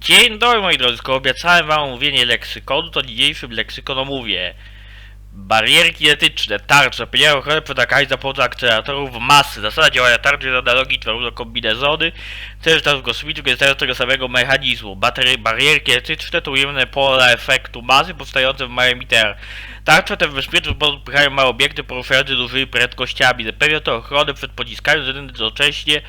Dzień dobry moi drodzy, skoro obiecałem wam omówienie leksykonu, to dzisiejszym leksykon omówię Barierki etyczne, tarcze, pieniądze ochrony przed za pomocą akceleratorów masy, zasada działania tarczy z analogii tworzą kombinezony, też tam kosmicznych korzystają z tego samego mechanizmu. Batery, barierki etyczne to ujemne pola efektu masy powstające w małym emitter. Tarcze te w bezpieczny sposób małe obiekty poruszające dużymi prędkościami. Zapewnia to ochronę przed pociskaniem, jednocześnie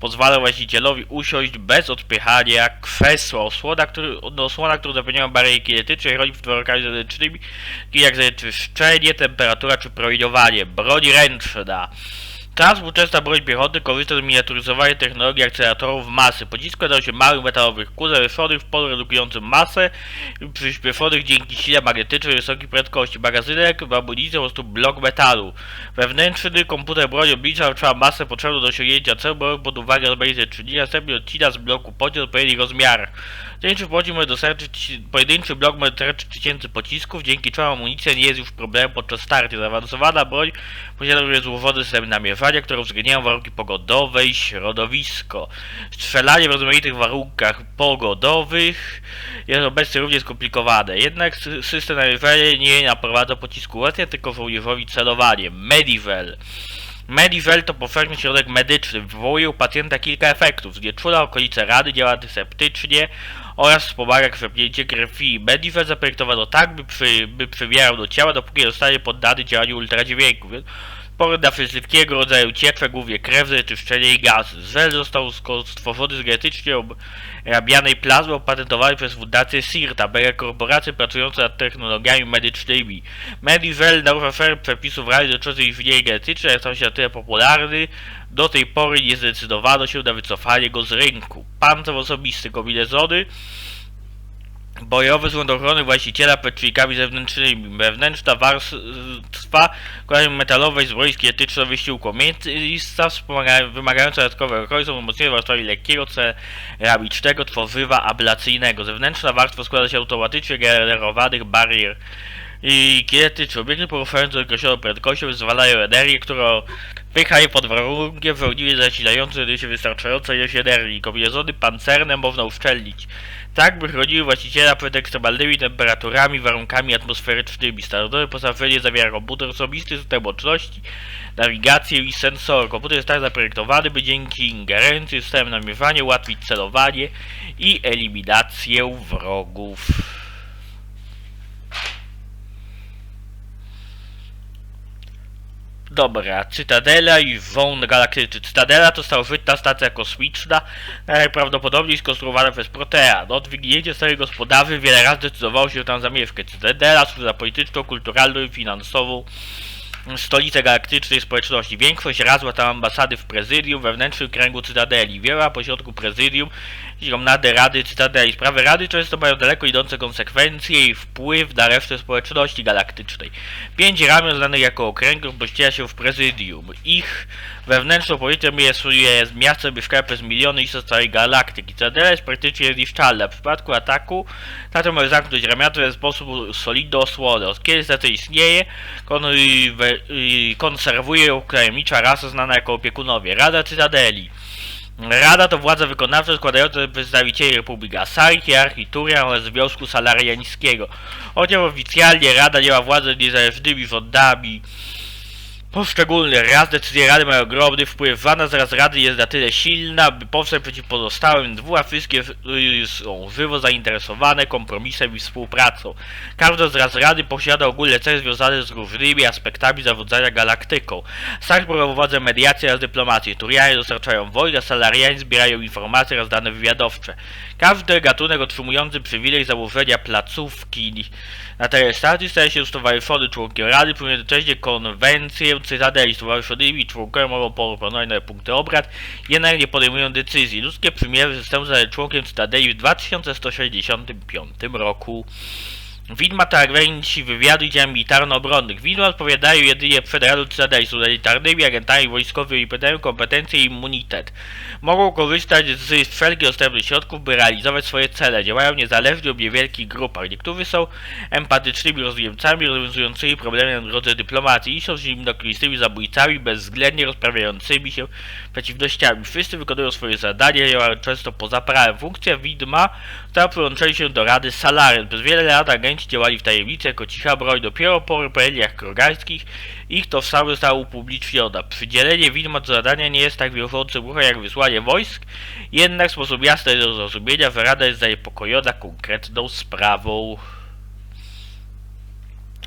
pozwala właścicielowi usiąść bez odpychania krzesła. Osłona, który, no, osłona, którą zapewniają barierki etyczne, chroni przed warunkami zewnętrznymi, takimi jak zanieczyszczenie, temperatura czy promieniowanie. Broń ręczna. Ta współczesna broń piechoty korzysta z miniaturyzowania technologii akceleratorów masy. Pocisku składają się małych metalowych kół zawieszonych w polu redukującym masę przyspieszonych dzięki sile magnetycznej wysokiej prędkości. Magazynek w amunicji po prostu blok metalu. Wewnętrzny komputer broni oblicza trzeba masę potrzebną do osiągnięcia celu, biorąc pod uwagę rozmaite czynniki, następnie odcina z bloku pocisk odpowiedni rozmiar. Pojedynczy pocisk może dostarczyć, pojedynczy blok może dostarczyć tysięcy pocisków, dzięki czemu amunicja nie jest już problemem podczas startu. Zaawansowana broń posiada również złożony system namierzania, które uwzględniają warunki pogodowe i środowisko. Strzelanie w rozmaitych warunkach pogodowych jest obecnie również skomplikowane. Jednak sy- system namierzania nie naprowadza pocisku łatwiej, tylko żołnierzowi celowanie. Medivel. Medivel to powszechny środek medyczny. Wywołuje u pacjenta kilka efektów. Znieczula okolice rany, działa antyseptycznie oraz wspomaga krzepnięcie krwi. Medivel zaprojektowano tak, by, przy, by przybierał do ciała, dopóki nie zostanie poddany działaniu ultradźwięku. Więc Pory dla wszystkiego rodzaju cieczę, głównie krewne, czyszczenie i gazy. Żel został stworzony z genetycznie obrabianej plazmy opatentowany przez fundację SIRTA, BR korporację pracującą nad technologiami medycznymi. Medivel narusza szereg przepisów rady dotyczących inżynierii genetycznej, stał się na tyle popularny, do tej pory nie zdecydowano się na wycofanie go z rynku. Pancerz osobisty, kombinezony, Bojowy złąd ochrony właściciela czujnikami zewnętrznymi. Wewnętrzna warstwa metalowej zbroi szkietyczno-wysiłku. Miejsca wymagające dodatkowej ochrony są umocnione warstwami lekkiego, ceramicznego tworzywa ablacyjnego. Zewnętrzna warstwa składa się z automatycznie generowanych barier i kinetyczne. Obiekty poruszające określoną prędkością wyzwalają energię, którą wychaje pod warunkiem, ogniwie zasilające się wystarczająca ilość energii. Kombinezony pancerne można uszczelnić tak by chroniły właściciela przed ekstremalnymi temperaturami, warunkami atmosferycznymi. Standardowe postawienie zawiera komputer osobisty, system łączności, nawigację i sensor. Komputer jest tak zaprojektowany, by dzięki ingerencji system namierzania ułatwić celowanie i eliminację wrogów. Dobra, Cytadela i Wąn Galaktyczny. Cytadela to starożytna stacja kosmiczna, najprawdopodobniej skonstruowana przez Protea. Do odwignięcia starej gospodarzy wiele razy decydowało się tam zamieszkać. Cytadela służy za polityczną, kulturalną i finansową stolicę galaktycznej społeczności. Większość razła tam ambasady w prezydium, wewnętrznym kręgu Cytadeli. Wiele pośrodku prezydium, nadę Rady Cytadeli. Sprawy Rady często mają daleko idące konsekwencje i wpływ na resztę społeczności galaktycznej. Pięć ramion znanych jako okręgów pościela się w prezydium. Ich wewnętrzną polityką jest, jest miasto mieszkane przez miliony istot całej galaktyki. Cytadela jest praktycznie niezniszczalna. W przypadku ataku Tato może zamknąć ramiona w sposób solidną osłonę. Od kiedy stacja istnieje, kon, y, konserwuje ją tajemnicza rasa znana jako opiekunowie. Rada Cytadeli. Rada to władza wykonawcza składająca przedstawicieli Republiki Asari, Hierarchii Turian oraz Związku Salariańskiego. Chociaż oficjalnie Rada nie ma władzy niezależnymi rządami poszczególnych raz decyzje Rady mają ogromny wpływ. Wana zaraz Rady jest na tyle silna, by powstać przeciw pozostałym dwóm, a wszystkie są żywo zainteresowane kompromisem i współpracą. Każda z raz Rady posiada ogólne cele związane z różnymi aspektami zarządzania galaktyką. Stach prowadzą mediację oraz dyplomację. Turianie dostarczają wojny, a Salarianie zbierają informacje oraz dane wywiadowcze. Każdy gatunek otrzymujący przywilej założenia placówki na terenie stacji staje się stowarzyszony członkiem Rady, jednocześnie konwencję Cytadeli. Stowarzyszonymi członkami mogą proponować nowe punkty obrad, jednak nie podejmują decyzji. Ludzkie przymierze zostały członkiem Cytadeli w 2165 roku. Widma to agenci wywiadu i militarno-obronnych. Widma odpowiadają jedynie federalu Cytadeli, są elitarnymi agentami wojskowymi i posiadają kompetencje i immunitet. Mogą korzystać z wszelkich dostępnych środków, by realizować swoje cele. Działają niezależnie lub niewielkich grupach. Niektórzy są empatycznymi rozwijcami, rozwiązującymi problemy na drodze dyplomacji i są zimnokrwistými zabójcami, bezwzględnie rozprawiającymi się przeciwnościami. Wszyscy wykonują swoje zadania, działają często poza prawem. Funkcja widma ta przyłączyli się do Rady Salaren. Przez wiele lat agenci działali w tajemnicy jako cicha broń. Dopiero po rebeliach krogańskich ich tożsamość została upubliczniona. Przydzielenie widma do zadania nie jest tak wiążącym ruchem jak wysłanie wojsk, jednak w sposób jasny do zrozumienia, że Rada jest zaniepokojona konkretną sprawą.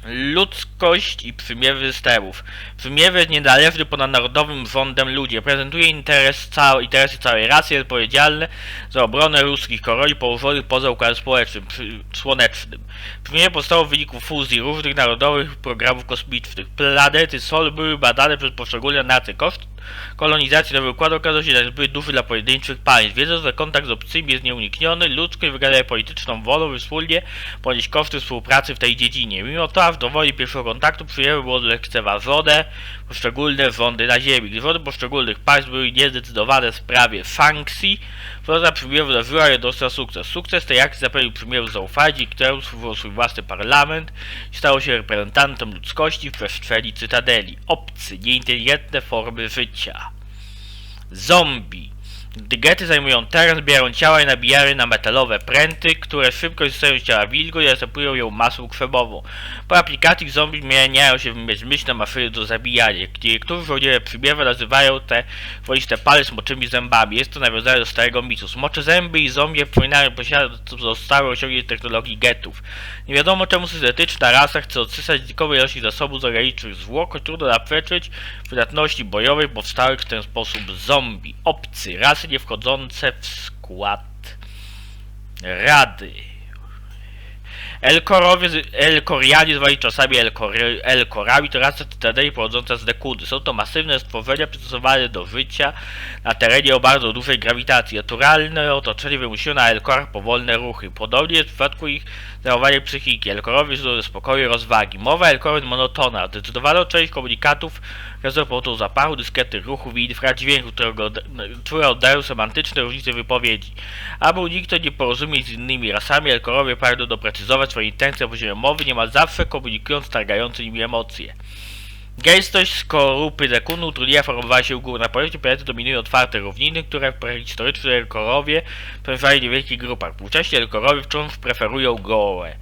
Ludzkość i przymierze systemów. Przymierze jest niezależny ponad narodowym rządem ludzi. Reprezentuje interes całe, interesy całej rasy, jest odpowiedzialny za obronę ruskich koroli położonych poza układem społecznym, słonecznym. Przymierze powstało w wyniku fuzji różnych narodowych programów kosmicznych. Planety Sol były badane przez poszczególne nacje. Koszt kolonizacji Nowego Układu okazał się zbyt duży dla pojedynczych państw. Wiedząc, że kontakt z obcymi jest nieunikniony, ludzkość wygadała polityczną wolą, by wspólnie ponieść koszty współpracy w tej dziedzinie. Mimo to, aż do woli pierwszego kontaktu przyjęły było lekceważone poszczególne rządy na Ziemi. Gdy rządy poszczególnych państw były niezdecydowane w sprawie sankcji, władza przymierzu wydarzyła jednostronny sukces. Sukces tej akcji zapewnił przymierzu zaufanie, któremu stworzył swój własny parlament i stało się reprezentantem ludzkości w przestrzeni cytadeli. Obcy, nieinteligentne formy życia. Zombie. Gdy gety zajmują teren, zbierają ciała i nabijają na metalowe pręty, które szybko zyskają z ciała wilgoć i następują ją masą krzemową. Po aplikacji zombie zmieniają się w bezmyślne maszyny do zabijania. Niektórzy żołnierze przybiewa nazywają te swoiste pale smoczymi zębami. Jest to nawiązanie do starego mitu. Smocze zęby i zombie przypominają posiadać zostałe osiągnięcie technologii getów. Nie wiadomo czemu syntetyczna rasa chce odsysać znikome ilości zasobów zorganicznych zwłok, choć trudno zaprzeczyć wydatności bojowej powstałych w ten sposób zombie. Obcy, rasy nie wchodzące w skład Rady. Elkorowie, Elkorianie zwali czasami Elkory, Elkorami to rasa cytadeli pochodząca z Dekudy. Są to masywne stworzenia przystosowane do życia na terenie o bardzo dużej grawitacji. Naturalne otoczenie wymusiło na Elkorach powolne ruchy. Podobnie jest w przypadku ich zachowania psychiki. Elkorowie są spokoju i rozwagi. Mowa jest monotona. Zdecydowaną część komunikatów okazuje pomocą zapachu, dyskretnych ruchów i infradźwięku, którego, które oddają semantyczne różnice wypowiedzi. Aby uniknąć nieporozumień z innymi rasami, Elkorowie pragną doprecyzować swoje intencje na poziomie mowy, niemal zawsze komunikując targające nimi emocje. Gęstość skorupy dekunu utrudniła formowanie się gór. Na powierzchni planety dominują otwarte równiny, które w prehistorycznym Elkorowie przebywały w niewielkich grupach. Współcześni Elkorowie wciąż preferują gołe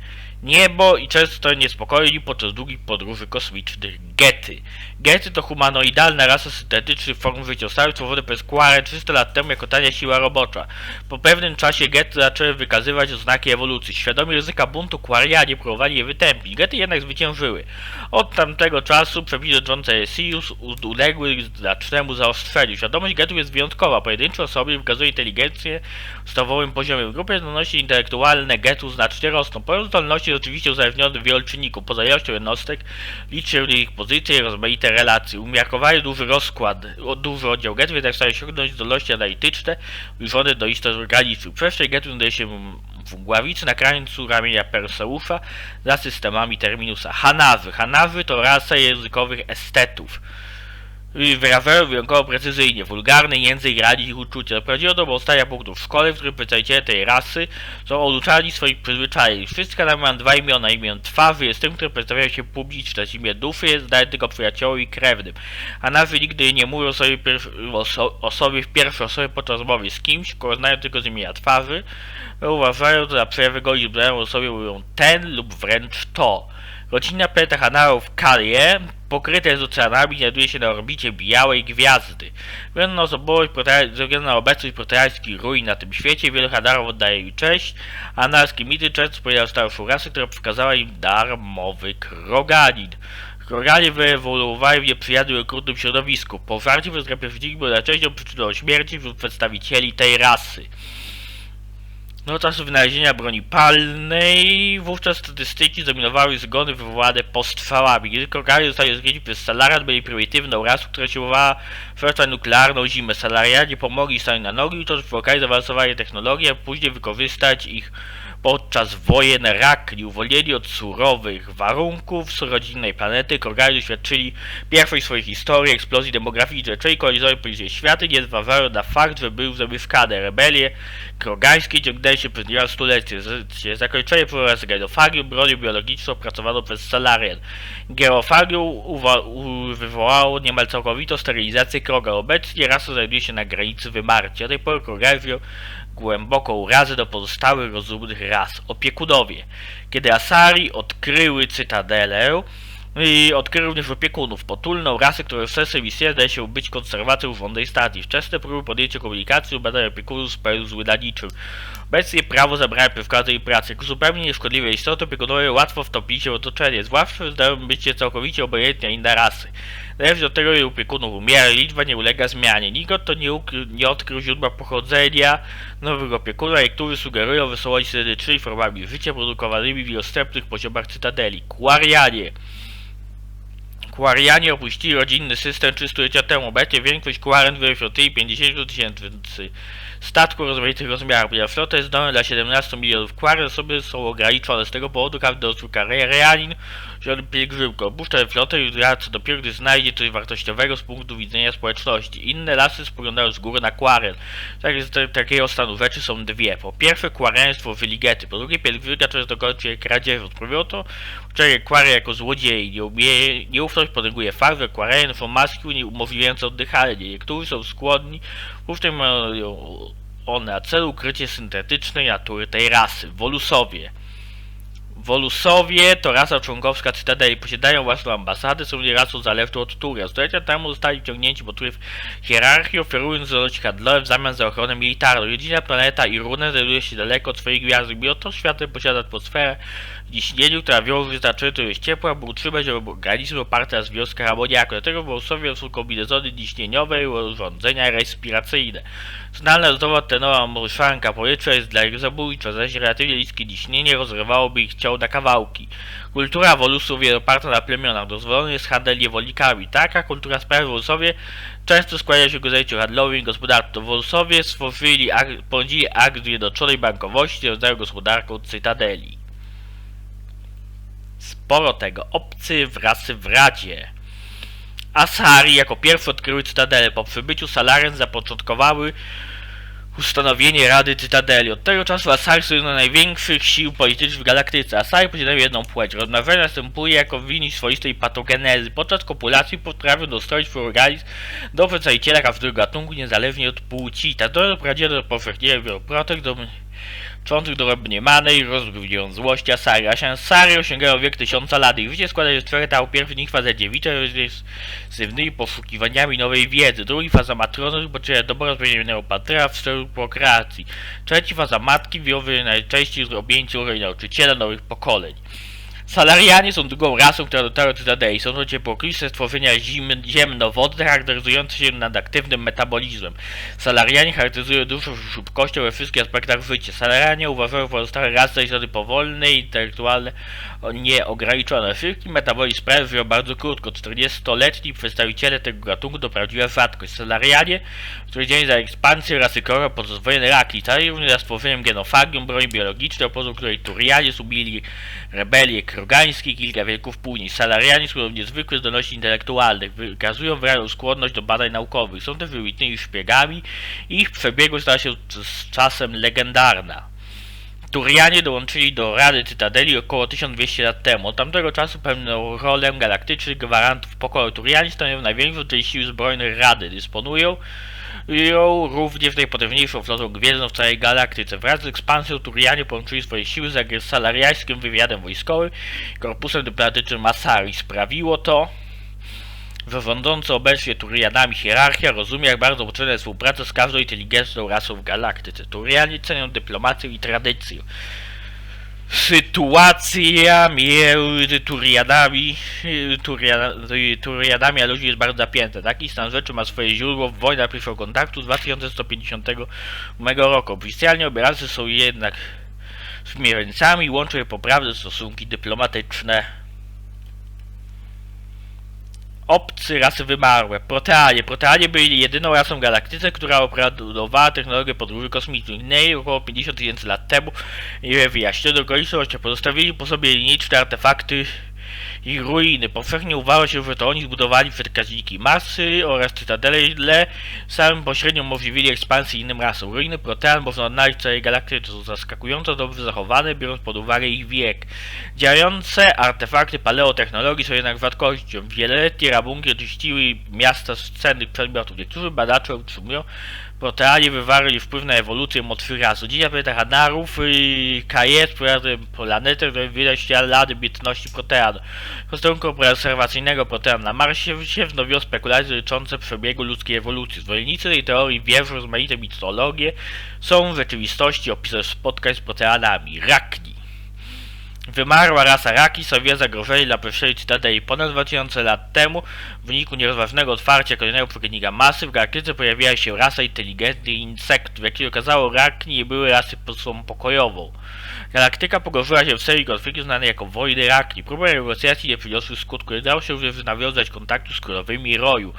niebo i często niespokojni podczas długich podróży kosmicznych. Gety. Gety to humanoidalna rasa syntetycznych form życiostałych stworzone przez Quarę 300 lat temu jako tania siła robocza. Po pewnym czasie gety zaczęły wykazywać oznaki ewolucji. Świadomi ryzyka buntu Quarianie próbowali je wytępić. Gety jednak zwyciężyły. Od tamtego czasu przepisy dotyczące Sirius uległy znacznemu zaostrzeniu. Świadomość getów jest wyjątkowa. Pojedyncze osoby wykazują inteligencję w podstawowym poziomie. W grupie zdolności intelektualne getu znacznie rosną. Poziom zdolności jest oczywiście uzależniony od wielu czynników. Poza ilością jednostek liczy ich pozycje rozmaite relacje. Umiarkowany duży rozkład, duży oddział jednak stara się osiągnąć zdolności analityczne zbliżone do istot organicznych. Przestrzeń getu znajduje się w Mgławicy na krańcu ramienia Perseusza za systemami Terminusa. Hanawy. Hanawy to rasa językowych estetów wyrażają wyjątkowo precyzyjnie. Wulgarny język radzi ich uczucia. Doprowadziło do powstania punktów w szkole, w którym przedstawiciele tej rasy są oduczani swoich przyzwyczajeń. Wszystkie nam mają dwa imiona. Imię twarzy jest tym, które przedstawiają się publicznie. Imię duszy jest dane tylko przyjaciołom i krewnym. A nazwy nigdy nie mówią sobie, oso o sobie w pierwszej osobie podczas rozmowy z kimś, skoro znają tylko z imienia twarzy. Uważają to za przejawy godzin, o sobie mówią ten lub wręcz to. Rodzina planeta Hanarów Kalie pokryte oceanami znajduje się na orbicie białej gwiazdy. Względu na osobowość, ze względu na obecność proteańskich ruin na tym świecie, wielu Hadarów oddaje im cześć, a anarski mity często spowiadają starszą rasę, która przekazała im darmowy kroganin. Kroganie wyewoluowały w nieprzyjaznym i okrutnym środowisku. Po żarciu przez przeciwnik był najczęścią przyczyną śmierci wśród przedstawicieli tej rasy. Do czasu wynalezienia broni palnej, wówczas statystyki zdominowały zgony wywołane postfałami. Gdy Krogary zostali rozgięci przez Salaran, byli prymitywną rasą, która siłowała wreszcie nuklearną zimę. Salarianie pomogli stanąć na nogi to przy okazji zaawansowania technologii, a później wykorzystać ich podczas wojen Rakli. Uwolnieni od surowych warunków rodzinnej planety, Krogary doświadczyli pierwszej swojej historii eksplozji demograficznej, czyli kolonizowały poniżej światy, nie zważają na fakt, że był zamykane. Rebelie krogańskie ciągnęły się przez niemal stulecie. Z- Zakończenie oraz genofagium, bronią biologiczną opracowaną przez Salarian. Geofagium wywołało niemal całkowitą sterylizację kroga. Obecnie rasa znajduje się na granicy wymarcia. Do tej pory krogary wziął głęboką urazę do pozostałych rozumnych ras. Opiekunowie. Kiedy Asari odkryły cytadelę, i odkrył również opiekunów, potulną rasę, w sensie misji zdaje się być konserwacją wodnej stacji. Wczesne próby podjęcia komunikacji lub badania opiekunów spełzły na niczym. Obecnie prawo zabrania w każdej pracy. Jako zupełnie nieszkodliwe istoty opiekunowie łatwo wtopić się w otoczenie, zwłaszcza zdają być całkowicie obojętne inne rasy. Należy do tego, że opiekunów umiera, liczba nie ulega zmianie. Nikt to nie, nie odkrył źródła pochodzenia nowych opiekunów, niektórzy sugerują wysokość syntetycznymi formami życia produkowanymi w wielostępnych poziomach cytadeli. Kuarianie. Kuarianie opuścili rodzinny system 300 temu. Obecnie większość Kuaren wyświetli 50 tysięcy statków rozmaitych rozmiarów. Ponieważ flota jest domem dla 17 milionów Kuaren, osoby są ograniczone. Z tego powodu każdy dorosły Kuarianin zielony pielgrzymko. Opuszcza flotę i wraca dopiero gdy znajdzie coś wartościowego z punktu widzenia społeczności. Inne lasy spoglądają z góry na Kuaren. Tak jest, takiego stanu rzeczy są dwie. Po pierwsze Kuarenstwo wyligety, po drugie pielgrzymka to jest dokończenie kradzieży. Sprawiono to uczenie Kuary jako złodziei. Nieumie, nieufność potęguje fakt, że Kuarenie są maski uniemożliwiające oddychanie. Niektórzy są skłonni, wówczas mają one na celu ukrycie syntetycznej natury tej rasy. Wolusowie. Wolusowie to rasa członkowska Cytadeli. Posiadają własną ambasadę, są nie rasą zalewczą od Turia. Stulecia temu zostali wciągnięci pod wpływ hierarchii, oferując zdolności handlowe w zamian za ochronę militarną. Jedyna planeta Irune znajduje się daleko od swojej gwiazdy. Mimo to światem posiada atmosferę ciśnieniu, wystarczająco jest ciepła, by utrzymać organizm oparty na związkach amoniaku. Dlatego Wolusowie są kombinezony ciśnieniowe i urządzenia respiracyjne. Znana rozmowa tenowa morszanka powietrza jest dla ich zabójcza, zaś relatywnie niskie ciśnienie rozrywałoby ich ciało na kawałki. Kultura Wolusów jest oparta na plemionach, dozwolony jest handel niewolnikami. Taka kultura że Wolusowie często skłania się ku zajęciu handlowym i gospodarczym. Wolusowie stworzyli, porządzili akt zjednoczonej bankowości, rodzaju gospodarką Cytadeli. Sporo tego. Obcy wrasy w Radzie. Asari jako pierwszy odkryły Cytadelę. Po przybyciu Salaren zapoczątkowały ustanowienie Rady Cytadeli. Od tego czasu Asari są jedną z największych sił politycznych w galaktyce. Asari posiadają jedną płeć. Rozmnażanie następuje jako wynik swoistej patogenezy. Podczas kopulacji potrafią dostroić organizm do przedstawiciela każdego gatunku niezależnie od płci. Ta doprowadziła do powszechnienia wieloprotek, do czątych do mniemanej rozgrywnią złości Asari. Asari osiągają wiek tysiąca lat. Ich życie składa się z czterech etapów. Pierwszy z nich faza z pewnymi poszukiwaniami nowej wiedzy. Drugi faza matrony, poczynia dobro rozprowadzonego patera w celu prokreacji. Trzeci faza matki, wiowy najczęściej z objęciu nauczyciela nowych pokoleń. Salarianie są drugą rasą, która dotarła do Cytadeli. Są to ciepłokliwsze stworzenia zim- ziemnowodne charakteryzujące się naдаktywnym metabolizmem. Salarianie charakteryzują dużą szybkością we wszystkich aspektach życia. Salarianie uważają pozostałe rasy za powolne intelektualne nieograniczone. Szybki metabolizm sprawy żyją bardzo krótko. 40-letni przedstawiciele tego gatunku to prawdziwa rzadkość. Salarianie odpowiedzialni za ekspansję rasy Kora podczas wojen Rakli, stali również za stworzeniem genofagium, broni biologicznej, opozu której Turianie zubili rebelie krogańskie kilka wieków później. Salarianie są niezwykłe zdolności intelektualne, wykazują wyraźną skłonność do badań naukowych, są też wybitnymi szpiegami i ich przebiegłość stała się z czasem legendarna. Turianie dołączyli do Rady Cytadeli około 1200 lat temu. Od tamtego czasu pełnią rolę galaktycznych gwarantów pokoju. Turianie stanowią największą część sił zbrojnych Rady. Dysponują ją również najpotężniejszą flotą gwiezdną w całej galaktyce. Wraz z ekspansją Turianie połączyli swoje siły z salariańskim wywiadem wojskowym korpusem dyplomatycznym Masari. Sprawiło to, że rządząca obecnie Turianami hierarchia rozumie, jak bardzo potrzebna jest współpraca z każdą inteligentną rasą w galaktyce. Turianie cenią dyplomację i tradycję. Sytuacja między Turiadami, y, Turia, y, Turiadami a ludźmi jest bardzo napięta. Taki stan rzeczy ma swoje źródło w wojnach pierwszego kontaktu z 2150 roku. Oficjalnie obrazcy są jednak sprzymierzeńcami, łączą je poprawne stosunki dyplomatyczne. Obcy rasy wymarłe. Proteanie. Proteanie byli jedyną rasą galaktyce, która opracowała technologię podróży kosmicznych. Innej około 50 tysięcy lat temu nie wyjaśniono okoliczności. Pozostawili po sobie liczne artefakty i ruiny. Powszechnie uważa się, że to oni zbudowali przekaźniki Marsy oraz Cytadele, samym pośrednio umożliwili ekspansję innym rasom. Ruiny Protean można odnaleźć w całej galaktyce, są zaskakująco dobrze zachowane, biorąc pod uwagę ich wiek. Działające artefakty paleotechnologii są jednak rzadkością. Wieloletnie rabunki oczyściły miasta z cennych przedmiotów. Niektórzy badacze utrzymują, Proteanie wywarli wpływ na ewolucję mocy rasu. Dziś na planetach Anarów yy, KS pojazdem planetę, które widać ślady bytności Protean. W stosunku obserwacyjnego Protean na Marsie się wznowiło spekulacje dotyczące przebiegu ludzkiej ewolucji. Zwolennicy tej teorii wierzą w rozmaite mitologie, są w rzeczywistości opisy spotkań z Proteanami. Rakni. Wymarła rasa Raki sobie zagrożeni dla pierwszej cytadeli ponad 2000 lat temu. W wyniku nierozważnego otwarcia kolejnego przeciwnika masy w galaktyce pojawiła się rasa inteligentnych insektów. Jak się okazało, Raki nie były rasy są pokojową. Galaktyka pogorzyła się w serii konfliktów znanej jako wojny Raki. Próby negocjacji nie przyniosły skutku. Nie dało się już nawiązać kontaktu z królowymi Roju.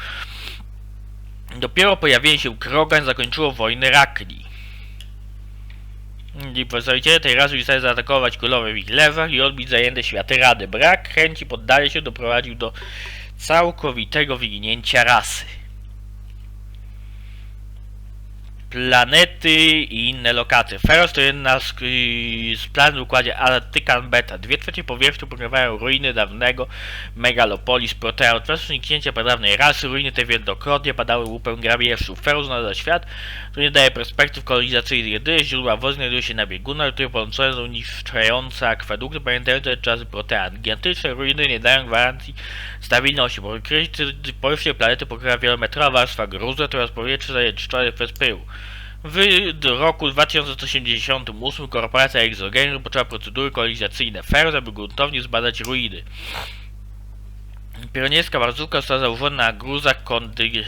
Dopiero pojawienie się Krogan zakończyło wojnę Rakni. I przedstawiciele tej rasy zostali zaatakować królowym w ich lewach i odbić zajęte światy rady. Brak chęci poddania się doprowadził do całkowitego wyginięcia rasy. Planety i inne lokaty. Feroz to jedna z, z w układzie Artykan Beta. Dwie trzecie powierzchni pokrywają ruiny dawnego megalopolis Protea. Od czasu zniknięcia pradawnej rasy ruiny te wielokrotnie padały łupem grabieżców. Feroz nada świat, który nie daje perspektyw kolonizacyjnych. Jedyne źródła wody znajdują się na biegunach, które połączone są niszczące akwedukty pamiętające czasy Protean. Gigantyczne ruiny nie dają gwarancji stabilności. Powierzchni planety pokrywa wielometrowa warstwa gruzu, oraz powietrze zanieczyszczone przez pył. W roku 2188 korporacja Exogen rozpoczęła procedury kolonizacyjne FER, aby gruntownie zbadać ruiny. Pionierska barzówka została założona na gruzach kondy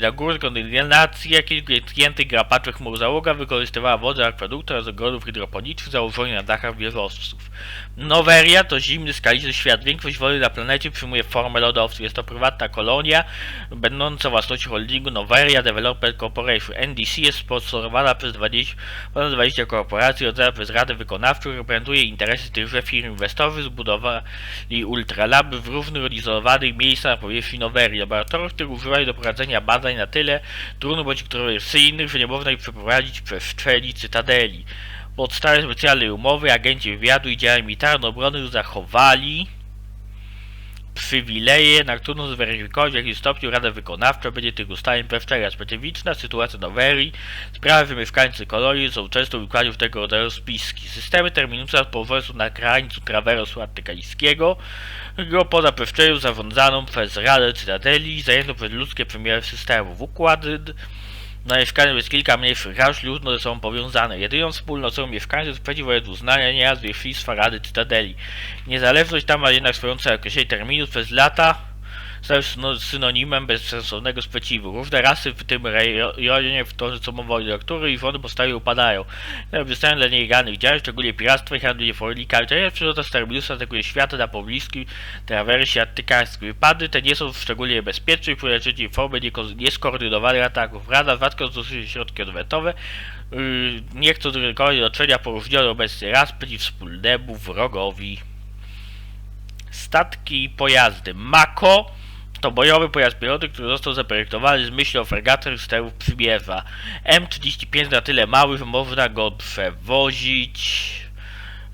na górę kondygnacja kilku tkniętych grapaczek chmur załoga wykorzystywała wodę akweduktu oraz ogrodów hydroponicznych założonych na dachach wieżowców. Noweria to zimny, skaliczny świat. Większość wody na planecie przyjmuje formę lodowców. Jest to prywatna kolonia, będąca własnością holdingu Noveria Developer Corporation. NDC jest sponsorowana przez 20, ponad 20 korporacji, rodzona przez Radę Wykonawczą, reprezentuje interesy tychże firm. Inwestorzy zbudowali ultralaby w różnych miejscach na powierzchni Noverii. Laboratoriów, które używają do prowadzenia badań na tyle trudno bądź kontrowersyjnych, że nie można ich przeprowadzić przez szczeli cytadeli. Podstawy specjalnej umowy agenci wywiadu i działań militarno-obronnych zachowali przywileje, na którą zweryfikować w jakim stopniu Rada Wykonawcza będzie tych ustaleń przestrzegać. Specyficzna sytuacja Nowerii, sprawy mieszkańcy kolonii są często wykładów tego rodzaju spiski. Systemy terminusa są na krańcu trawersu atykajskiego, go poza przestrzenią zarządzaną przez Radę Cytadeli, zajętą przez ludzkie premiery systemów. Układy na mieszkaniu jest kilka mniejszych ras, ludno ze sobą powiązane. Jedyną wspólnotą mieszkańców przeciw uznania niejazd wierzchnictwa Rady Cytadeli. Niezależność tam ma jednak swoją cechę. Określenie terminów przez lata synonimem bezsensownego sprzeciwu. Różne rasy w tym rejonie w to, co mowa o który i wody powstają upadają. Wystają dla nielegalnych działań, szczególnie piractwa i handlu niefornikami. To jest przyroda z terminusa atakuje świata na pobliskim trawersie attykarskim. Wypady te nie są szczególnie niebezpieczne i przyleczyć formy nieskoordynowanych ataków. Rada Watka stosuje środki odwetowe, yy, nie chcą ryzykować otoczenia poróżnionych obecnie raz przeciw wspólnemu wrogowi. Statki i pojazdy. Mako to bojowy pojazd piloty, który został zaprojektowany z myślą o fregatach sterów przybierza. M35 na tyle mały, że można go przewozić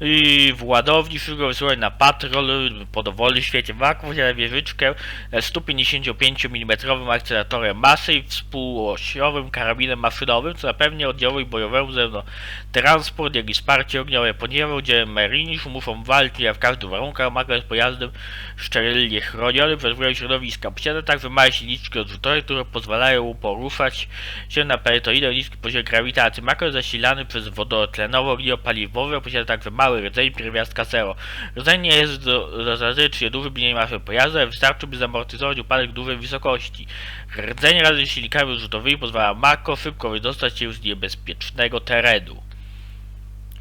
i w ładowni szybko na patrol po dowolnym świecie waku posiada wieżyczkę z 155 mm akceleratorem masy i współosiowym karabinem maszynowym, co zapewni oddziałowi bojowemu zarówno transport, jak i wsparcie ogniowe, ponieważ udziałem Marinisz muszą walczyć w każdych warunkach, Mako jest pojazdem szczelnie chronionym przez wpływ środowiska. Posiada także małe silniczki odrzutowe, które pozwalają mu poruszać się na perytoidach niski poziom grawitacji. Mako jest zasilany przez wodotlenowo-ogniopaliwowe, posiada także mały rdzeń pierwiastka zero. Rdzeń nie jest dostatecznie duży, by nie masy pojazdu, ale wystarczy, by zamortyzować upadek dużej wysokości. Rdzeń razem z silnikami odrzutowymi pozwala Mako szybko wydostać się z niebezpiecznego terenu.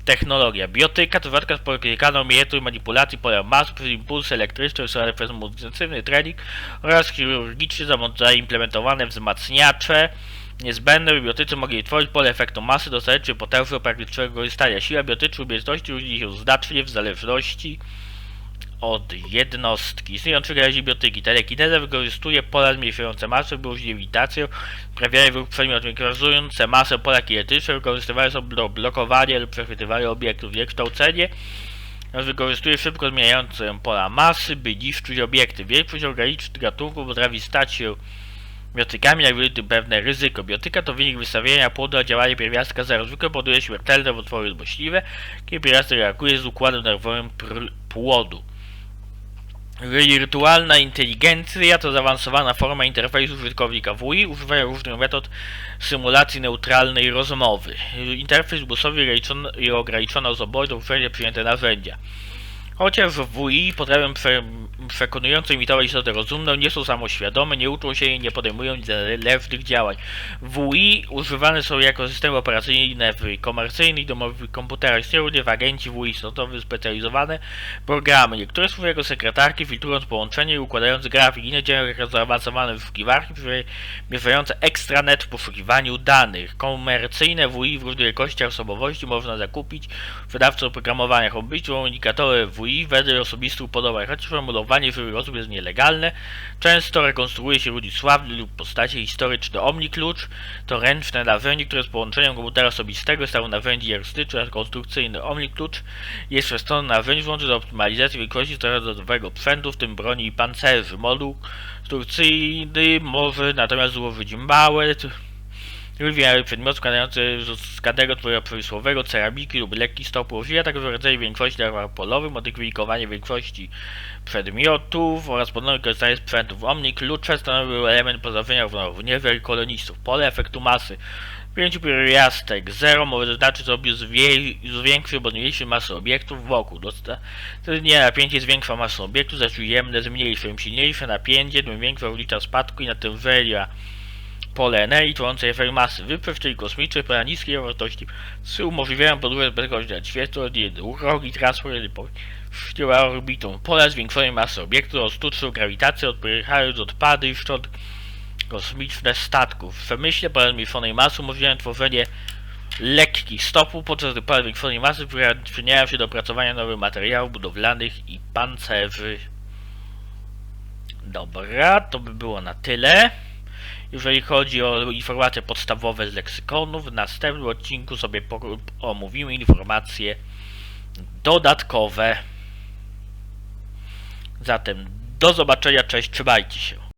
Technologia. Biotyka to rzadka spotykaną umiejętność manipulacji pola masy przez impulsy elektryczne wysyłane przez intensywny trening oraz chirurgicznie zaimplementowane wzmacniacze niezbędne, by biotycy mogli tworzyć pole efektu masy dostarczy potężnego praktycznego korzystania. Siła biotycznych umiejętności różni się znacznie w zależności od jednostki. Istnieją trzy gałęzie biotyki. Telekineza wykorzystuje pola zmniejszające masę, by użyć lewitację, sprawiają ruch przedmiot wykorzystujące masę pola kinetyczne, wykorzystywane są do blokowania lub przechwytywania obiektów. Wykształcenie oraz wykorzystuje szybko zmieniające pola masy, by niszczyć obiekty. Większość organicznych gatunków potrafi stać się biotykami, jak wyliczy pewne ryzyko. Biotyka to wynik wystawienia płodu na działanie pierwiastka zero. Zwykle powoduje śmiertelne otwory złośliwe, kiedy pierwiastek reaguje z układem nerwowym płodu. Wirtualna inteligencja to zaawansowana forma interfejsu użytkownika WI, używają różnych metod symulacji neutralnej rozmowy. Interfejs głosowy i ograniczona osobowość to uprzednio przyjęte narzędzia. Chociaż WI potrafią prze, przekonująco imitować istotę rozumną, nie są samoświadome, nie uczą się i nie podejmują zależnych działań. WI używane są jako systemy operacyjne w komercyjnych domowych komputerach. Również w agenci WI istotowe specjalizowane programy. Niektóre służą jako sekretarki, filtrując połączenie i układając grafiki. Inne działają jako zaawansowane wyszukiwarki, mierzające ekstranet w poszukiwaniu danych. Komercyjne WI w różnych wielkościach osobowości można zakupić wydawcy oprogramowania. Hobbyścią indikatory WI wedle osobistych upodobań, choć formułowanie żywych osób jest nielegalne. Często rekonstruuje się ludzi sławnych lub postacie historyczne. OmniClucz to ręczne narzędzie, które z połączeniem komputera osobistego stało narzędzie diagnostyczne oraz konstrukcyjne. OmniClucz jest przestronny narzędzie służący do optymalizacji wielkości standardowego sprzętu, w tym broni i pancerzy. Moduł konstrukcyjny może natomiast złożyć małe wywiary przedmiot składający z każdego twojego przemysłowego, ceramiki lub lekki stop używa także rodzaju większości darach polowych, modyfikowanie większości przedmiotów oraz ponowne korzystanie z sprzętów. Omni klucze stanowił element pozbawienia równowagi kolonistów. Pole efektu masy. Pięciu pierwiastek 0 może znaczyć sobie zwie- zwiększy bądź mniejszy masę obiektów wokół. Wtedy napięcie zwiększa masę obiektu, zaś ujemne zmniejszy. Im silniejsze napięcie, tym większa różnica spadku i na tym wylia pole energii tworzącej efekt masy. Wypływ, kosmiczny, pola niskiej wartości, trzy umożliwiają podróże bez godzin świetlna, od drogi transport sztyła orbitą. Pola zwiększonej masy obiektu odstutczą grawitację, odpychając odpady i szczątki kosmiczne statków. W przemyśle pola zmniejszonej masy umożliwiają tworzenie lekkich stopów, podczas gdy pola zwiększonej masy przyczyniają się do opracowania nowych materiałów budowlanych i pancerzy. Dobra, to by było na tyle. Jeżeli chodzi o informacje podstawowe z leksykonu, w następnym odcinku sobie omówimy informacje dodatkowe. Zatem do zobaczenia, cześć, trzymajcie się.